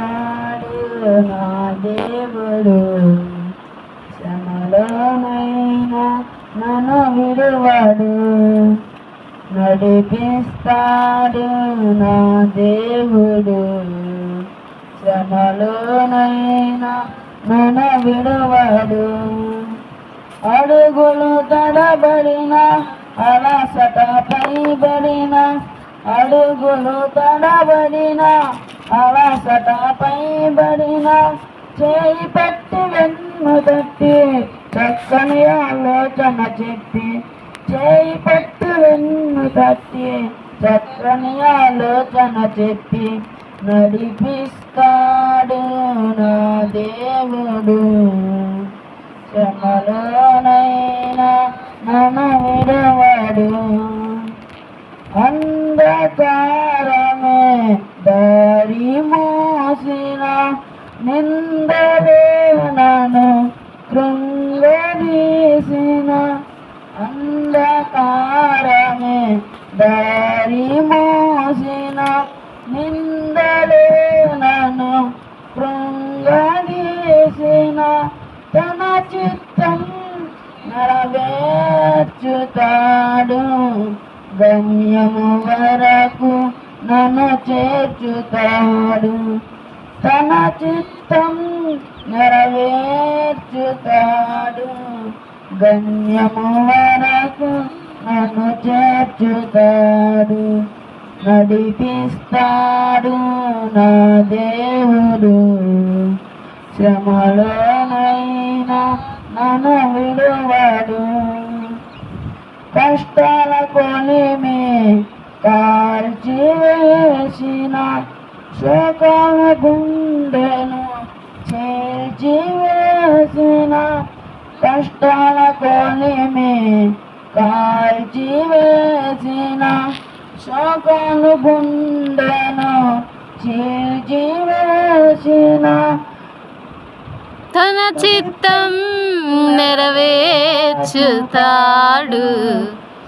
నడిపిస్తాడు నా దేవుడు శ్రమలోనైనా నన్ను విడువాడు నడిపిస్తాడు నా దేవుడు శ్రమలోనైనా నన్ను విడువాడు అడుగులు తడబడిన అలసట పైబడిన అడుగులు తడబడిన అలసటపై పైబడిన చేయి పట్టి వెన్ను తట్టి చక్కని ఆలోచన చెప్పి చేయి పట్టి వెన్ను తట్టి చక్కని ఆలోచన చెప్పి నడిపిస్తాడు నా దేవుడు. శ్రమలోనైనా నన్ను విడవాడు. అంధకారమే నిందలే కృంగదీసిన అంధకారమే దారి మోసిన. నిందలే కృంగదీసిన తన చిత్తం నెరవేర్చుతాడు. గమ్యము వరకు నన్ను చేర్చుతాడు. తన చిత్తం నెరవేర్చుతాడు. గమ్యము వరకు నన్ను చేర్చుతాడు. నడిపిస్తాడు నా దేవుడు. శ్రమలోనైనా నన్ను విడువాడు. కష్టాల కొలిమి కాల్చివే శోకాల గుండెను చేల్చివేసిన కష్టాల కొలిమి కాల్చివేసిన శోకాలు గుండెను చీల్చివేసిన తన చిత్తం నెరవేర్చుతాడు.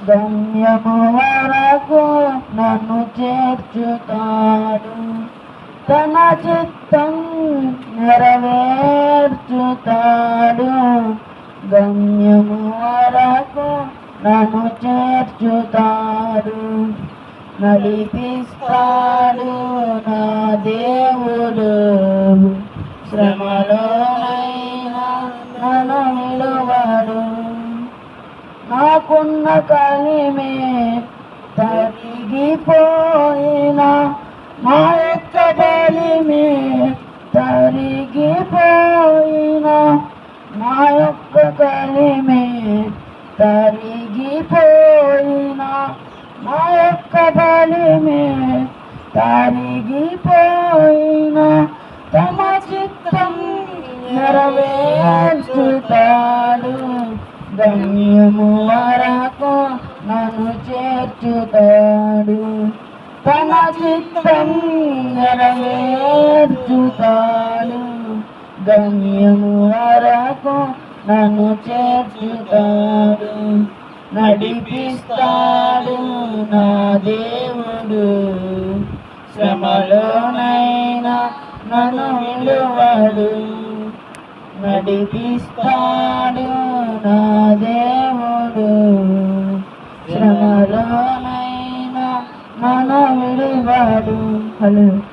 గమ్యము వరకు నన్ను చేర్చుతాడు. తన చిత్తం నెరవేర్చుతాడు. గమ్యము వరకు నన్ను చేర్చుతాడు. నడిపిస్తాడు నా దేవుడు. శ్రమలోనైనా నన్ను నిలువడు. నాకున్న కలిమే తరిగిపోయిన మా యొక్క కలిమే తరిగిపోయిన మా యొక్క బలిమే తరిగిపోయిన తమ చిత్తం నెరవేర్చుతాడు. గమ్యము వరకు నన్ను చేర్చుతాడు. తన చిత్తం నెరవేర్చుతాడు. గమ్యము వరకు నన్ను చేర్చుతాడు నడిపిస్తాడు నా దేవుడు. శ్రమలోనైనా నన్ను విలువడు నడిపిస్తాడు నా దేవుడు. శ్రమలోనైనా నన్ను విలువడు. హలో